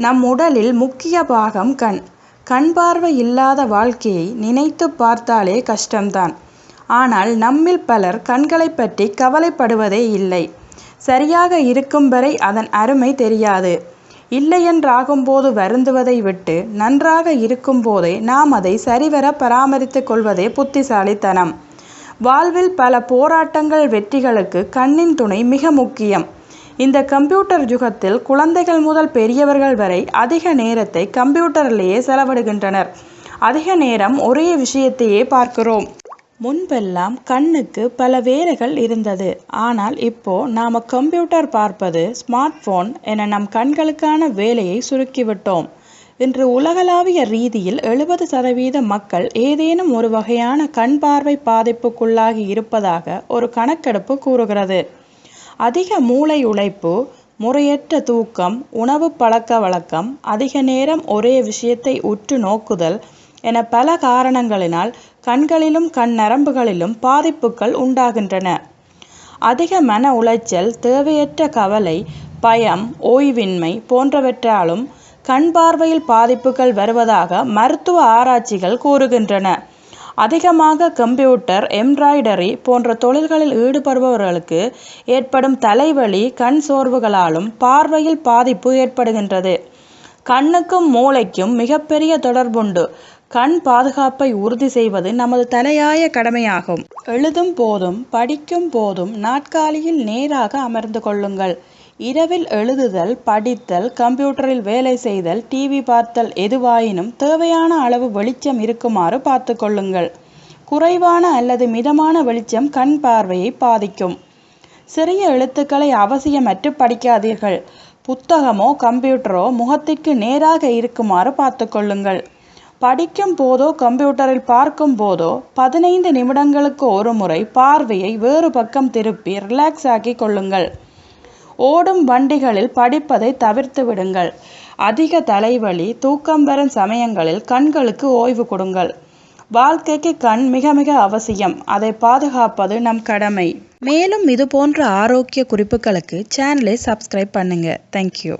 நம் உடலில் முக்கிய பாகம் கண். கண் பார்வை இல்லாத வாழ்க்கையை நினைத்துப் பார்த்தாலே கஷ்டம்தான். ஆனால் நம்மில் பலர் கண்களைப் பற்றி கவலைப்படுவதே இல்லை. சரியாக இருக்கும் வரை அதன் அருமை தெரியாது. இல்லையென்றாகும்போது வருந்துவதை விட்டு நன்றாக இருக்கும்போதே நாம் அதை சரிவர பராமரித்துக் கொள்வதே புத்திசாலித்தனம். வாழ்வில் பல போராட்டங்கள் வெற்றிகளுக்கு கண்ணின் துணை மிக முக்கியம். இந்த கம்ப்யூட்டர் யுகத்தில் குழந்தைகள் முதல் பெரியவர்கள் வரை அதிக நேரத்தை கம்ப்யூட்டரிலேயே செலவிடுகின்றனர். அதிக நேரம் ஒரே விஷயத்தையே பார்க்கிறோம். முன்பெல்லாம் கண்ணுக்கு பல வேலைகள் இருந்தது. ஆனால் இப்போ நாம் கம்ப்யூட்டர் பார்ப்பது ஸ்மார்ட் போன் என நம் கண்களுக்கான வேலையை சுருக்கிவிட்டோம். இன்று உலகளாவிய ரீதியில் எழுபது சதவீத மக்கள் ஏதேனும் ஒரு வகையான கண் பார்வை பாதிப்புக்குள்ளாகி இருப்பதாக ஒரு கணக்கெடுப்பு கூறுகிறது. அதிக மூளை உழைப்பு, முறையற்ற தூக்கம், உணவுப் பழக்கவழக்கம், அதிக நேரம் ஒரே விஷயத்தை உற்று நோக்குதல் என பல காரணங்களினால் கண்களிலும் கண் நரம்புகளிலும் பாதிப்புகள் உண்டாகின்றன. அதிக மன உளைச்சல், தேவையற்ற கவலை, பயம், ஓய்வின்மை போன்றவற்றாலும் கண் பார்வையில் பாதிப்புகள் வருவதாக மருத்துவ ஆராய்ச்சிகள் கூறுகின்றன. அதிகமாக கம்ப்யூட்டர், எம்ப்ராய்டரி போன்ற தொழில்களில் ஈடுபடுபவர்களுக்கு ஏற்படும் தலைவலி, கண் சோர்வுகளாலும் பார்வையில் பாதிப்பு ஏற்படுகின்றது. கண்ணுக்கும் மூளைக்கும் மிகப்பெரிய தொடர்புண்டு. கண் பாதுகாப்பை உறுதி செய்வது நமது தலையாய கடமையாகும். எழுதும் போதும், படிக்கும் போதும் நாற்காலியில் நேராக அமர்ந்து கொள்ளுங்கள். இரவில் எழுதுதல், படித்தல், கம்ப்யூட்டரில் வேலை செய்தல், டிவி பார்த்தல் எதுவாயினும் தேவையான அளவு வெளிச்சம் இருக்குமாறு பார்த்து கொள்ளுங்கள். குறைவான அல்லது மிதமான வெளிச்சம் கண் பார்வையை பாதிக்கும். சிறிய எழுத்துக்களை அவசியமற்று படிக்காதீர்கள். புத்தகமோ, கம்ப்யூட்டரோ முகத்திற்கு நேராக இருக்குமாறு பார்த்து கொள்ளுங்கள். படிக்கும் போதோ, கம்ப்யூட்டரில் பார்க்கும் போதோ பதினைந்து நிமிடங்களுக்கு ஒரு முறை பார்வையை வேறு பக்கம் திருப்பி ரிலாக்ஸ் ஆக்கிக் கொள்ளுங்கள். ஓடும் வண்டிகளில் படிப்பதை தவிர்த்து விடுங்கள். அதிக தலைவலி, தூக்கம் வரும் சமயங்களில் கண்களுக்கு ஓய்வு கொடுங்கள். வாழ்க்கைக்கு கண் மிக மிக அவசியம். அதை பாதுகாப்பது நம் கடமை. மேலும் இது போன்ற ஆரோக்கிய குறிப்புகளுக்கு சேனலை சப்ஸ்கிரைப் பண்ணுங்கள் தேங்க்யூ.